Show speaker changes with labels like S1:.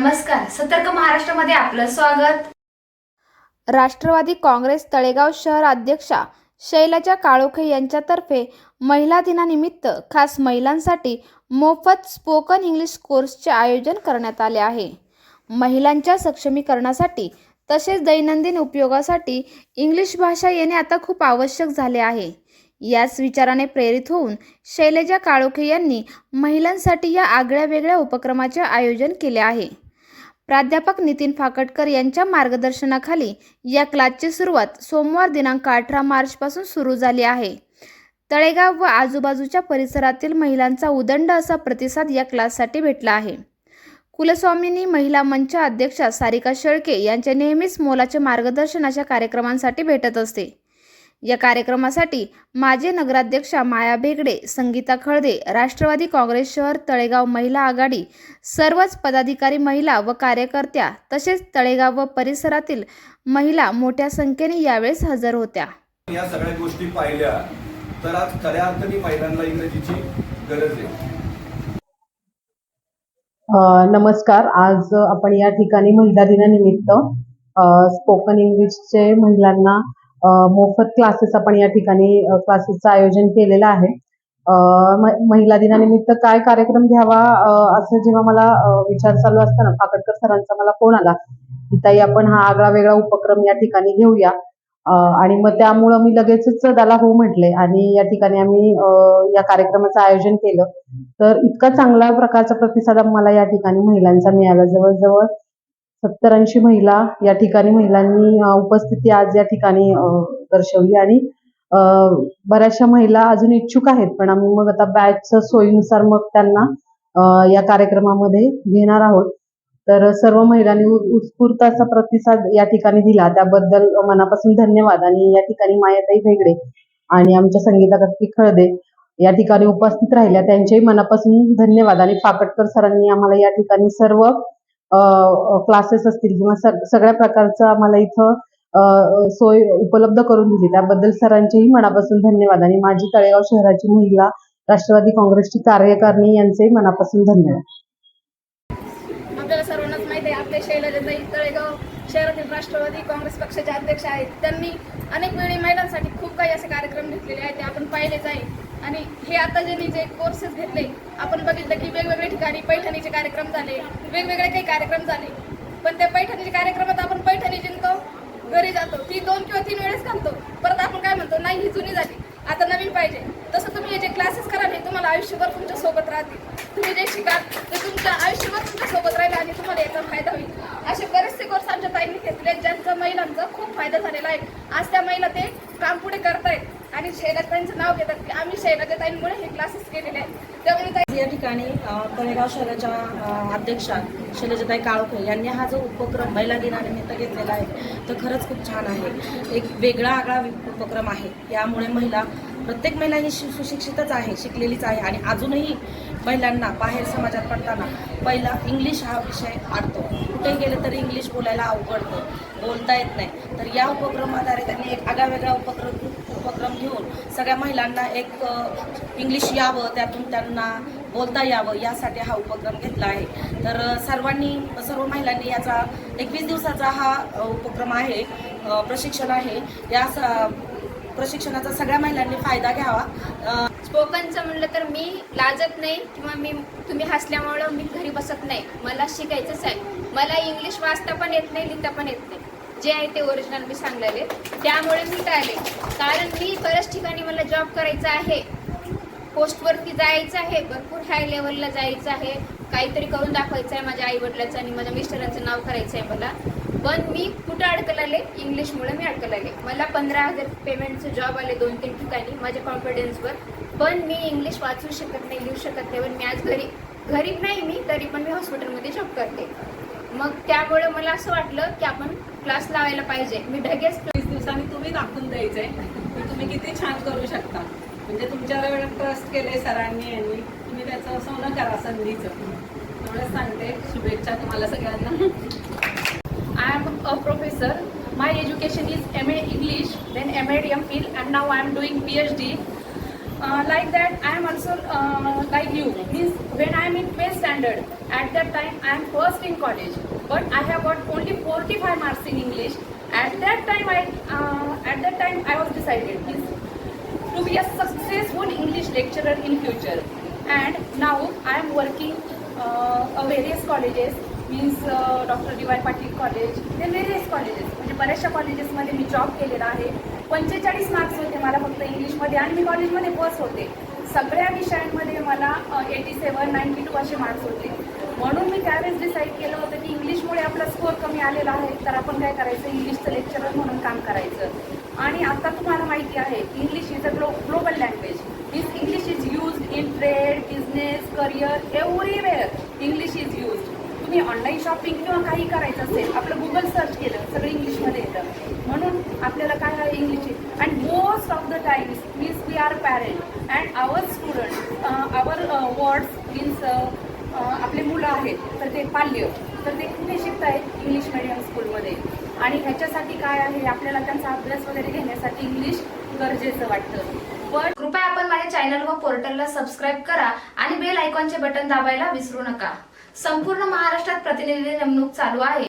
S1: नमस्कार सतर्क महाराष्ट्रामध्ये आपलं स्वागत.
S2: राष्ट्रवादी काँग्रेस तळेगाव शहर अध्यक्षा शैलजा काळोखे यांच्यातर्फे महिला दिनानिमित्त खास महिलांसाठी मोफत स्पोकन इंग्लिश कोर्सचे आयोजन करण्यात आले आहे. महिलांच्या सक्षमीकरणासाठी तसेच दैनंदिन उपयोगासाठी इंग्लिश भाषा येणे आता खूप आवश्यक झाले आहे. याच विचाराने प्रेरित होऊन शैलजा काळोखे यांनी महिलांसाठी या आगळ्या वेगळ्या उपक्रमाचे आयोजन केले आहे. प्राध्यापक नितीन फाकटकर यांच्या मार्गदर्शनाखाली या क्लासची सुरुवात सोमवार दिनांक अठरा मार्चपासून सुरू झाली आहे. तळेगाव व आजूबाजूच्या परिसरातील महिलांचा उदंड असा प्रतिसाद या क्लाससाठी भेटला आहे. कुलस्वामिनी महिला मंच अध्यक्षा सारिका शेळके यांच्या नेहमीच मोलाचे मार्गदर्शन अशा कार्यक्रमांसाठी भेटत असते. या कार्यक्रमासाठी माजी नगराध्यक्षा माया बेगडे संगीता खळदे राष्ट्रवादी काँग्रेस शहर तळेगाव महिला आघाडी सर्वच पदाधिकारी महिला व कार्यकर्त्या तसेच तळेगाव व परिसरातील महिला मोठ्या संख्येने यावेळेस हजर होत्या.
S3: या सगळ्या गोष्टी पाहिल्या तर आज खऱ्या अर्थाने महिलांना इंग्रजीची गरज आहे.
S4: नमस्कार. आज आपण या ठिकाणी महिला दिनानिमित्त स्पोकन इंग्लिशचे महिलांना मोफत क्लासेस आपण या ठिकाणी क्लासेसचं आयोजन केलेलं आहे. महिला दिनानिमित्त काय कार्यक्रम घ्यावा असं जेव्हा मला विचार चालू असताना फाकटकर सरांचा मला फोन आला की ताई आपण हा आगळा वेगळा उपक्रम या ठिकाणी घेऊया. आणि मग त्यामुळं मी लगेचच त्याला हो म्हटले आणि या ठिकाणी आम्ही या कार्यक्रमाचं आयोजन केलं. तर इतका चांगला प्रकारचा प्रतिसाद आम्हाला या ठिकाणी महिलांचा मिळाला. जवळजवळ सत्तर ऐंशी महिला या ठिकाणी महिलांनी उपस्थिती आज या ठिकाणी दर्शवली आणि बऱ्याचशा महिला अजून इच्छुक आहेत पण आम्ही मग आता बॅचच्या सोयीनुसार मग त्यांना या कार्यक्रमामध्ये घेणार आहोत. तर सर्व महिलांनी उत्स्फूर्त असा प्रतिसाद या ठिकाणी दिला. त्याबद्दल मनापासून धन्यवाद आणि या ठिकाणी मायाताई भेगडे आणि आमच्या संगीताकत्ती खळदे या ठिकाणी उपस्थित राहिल्या. त्यांच्याही मनापासून धन्यवाद आणि फाकटकर सरांनी आम्हाला या ठिकाणी सर्व क्लासेस असतील किंवा सगळ्या प्रकारचं आम्हाला इथं सोय उपलब्ध करून दिली. त्याबद्दल सरांचेही मनापासून धन्यवाद. आणि माझी तळेगाव शहराची महिला राष्ट्रवादी काँग्रेसची कार्यकारिणी यांचेही मनापासून धन्यवाद.
S5: आपल्याला सर्वांनाच माहिती आहे आपले शैलजाताई तळेगाव शहरातील राष्ट्रवादी काँग्रेस पक्षाचे अध्यक्ष आहेत. त्यांनी अनेक वेळी महिलांसाठी खूप काही असे कार्यक्रम घेतलेले आहेत ते आपण पाहिलेच आहे. आणि हे आता ज्यांनी जे कोर्सेस घेतले आपण बघितलं की वेगवेगळ्या ठिकाणी पैठणीचे कार्यक्रम झाले वेगवेगळे काही कार्यक्रम झाले. पण त्या पैठणीच्या कार्यक्रमात आपण पैठणी जिंकतो घरी जातो ती दोन किंवा तीन वेळेस घालतो. परत आपण काय म्हणतो नाही ही जुनी झाली आता नवीन पाहिजे. तसं तुम्ही हे जे क्लासेस कराल हे तुम्हाला आयुष्यभर तुमच्यासोबत राहतील. तुम्ही जे शिकाल ते तुमच्या आयुष्यभर तुमच्यासोबत राहील आणि तुम्हाला याचा फायदा होईल. असे बरेचसे कोर्स आमच्या ताईंनी घेतले ज्यांचा महिलांचा खूप फायदा झालेला आहे. आज त्या महिला ते काम पुढे करतायत आणि शैलाताईंचं नाव घेतात की आम्ही शैलाताईंमुळे हे क्लासेस केलेले आहेत. त्यामुळे
S6: या ठिकाणी तळेगाव शहराच्या अध्यक्षा शैलजाताई काळोखे यांनी हा जो उपक्रम महिला दिनानिमित्त घेतलेला आहे तो खरंच खूप छान आहे. एक वेगळा आगळा उपक्रम आहे. यामुळे महिला प्रत्येक महिला ही शि- सुशिक्षितच आहे शिकलेलीच आहे आणि अजूनही महिलांना बाहेर समाजात पडताना पहिला इंग्लिश हा विषय आडतो कुठे गेलं तरी इंग्लिश बोलायला अवघडतं. बोलता येत नाही. तर या उपक्रमाद्वारे त्यांनी एक आगळावेगळा उपक्रम उपक्रम घेऊन सगळ्या महिलांना एक इंग्लिश यावं त्यातून त्यांना बोलता यावं यासाठी हा उपक्रम घेतला आहे. तर सर्वांनी सर्व महिलांनी याचा एकवीस दिवसाचा हा उपक्रम आहे प्रशिक्षण आहे. या प्रशिक्षणाचा सगळ्या महिलांनी फायदा घ्यावा.
S7: स्पोकनचं म्हणलं तर मी लाजत नाही किंवा मी तुम्ही हसल्यामुळं मी घरी बसत नाही. मला शिकायचंच आहे. मला इंग्लिश वाचता पण येत नाही लिहिता पण येत नाही. जे आहे ते ओरिजिनल मी सांगलेले. त्यामुळे मी टाळले कारण मी बऱ्याच ठिकाणी मला जॉब करायचा आहे. पोस्टवरती जायचं आहे. भरपूर हाय लेवलला जायचं आहे. काहीतरी करून दाखवायचं आहे माझ्या आई वडिलाचं आणि माझ्या मिस्टरांचं नाव करायचं आहे मला. पण मी कुठं अडकलाले इंग्लिशमुळे मी अडकलाले मला पंधरा हजार पेमेंटचं जॉब आले दोन तीन ठिकाणी माझ्या कॉन्फिडन्सवर पण मी इंग्लिश वाचू शकत नाही लिहू शकत नाही. पण मी आज घरी घरी नाही मी तरी पण मी हॉस्पिटलमध्ये जॉब करते. मग त्यामुळे मला असं वाटलं की आपण क्लास लावायला पाहिजे. मी ढगेच
S8: वीस दिवसांनी तुम्ही दाखवून द्यायचंय की तुम्ही किती छान करू शकता. म्हणजे तुमच्यावर ट्रस्ट केले सरांनी यांनी. तुम्ही त्याचं सोनं करा संधीचं. एवढंच सांगते. शुभेच्छा तुम्हाला सगळ्यांना.
S5: I am a professor. My education is MA English, then MA DMPhil, and now I am doing PhD. Uh, like that, I am also uh, like you. Means when I am in 12th standard, at that time I am first in college, but I have got only 45 marks in English. At that time, I uh, at that time I was decided means to be a successful English lecturer in future. And now I am working uh, a various colleges means doctor D Y Patil college ते various colleges म्हणजे बऱ्याचशा कॉलेजेसमध्ये मी job केलेला आहे. पंचेचाळीस marks होते मला फक्त इंग्लिशमध्ये आणि मी कॉलेजमध्ये बस होते. सगळ्या विषयांमध्ये मला एटी सेवन नाईन्टी टू असे मार्क्स होते. म्हणून मी त्यावेळेस डिसाईड केलं होतं की इंग्लिशमुळे आपला स्कोअर कमी आलेला आहे तर आपण काय करायचं? इंग्लिशचं लेक्चरर म्हणून काम करायचं. आणि आता तुम्हाला माहिती आहे English is a glo global language means English is use in trade business career everywhere English is use तुम्ही ऑनलाईन शॉपिंग किंवा काही करायचं असेल आपलं गुगल सर्च केलं सगळं इंग्लिशमध्ये येतं. म्हणून आपल्याला काय आहे English and most of the times means we are parent and our student our words means आपले मुलं आहेत तर ते पाल्य तर ते कुठे शिकतायत इंग्लिश मिडियम स्कूलमध्ये आणि ह्याच्यासाठी काय आहे आपल्याला त्यांचा अभ्यास वगैरे घेण्यासाठी इंग्लिश गरजेचं वाटतं. पण
S1: कृपया आपण माझ्या चॅनल व पोर्टलला सबस्क्राईब करा आणि बेल आयकॉनचे बटन दाबायला विसरू नका. संपूर्ण महाराष्ट्रात प्रतिनिधी नेमणूक चालू आहे.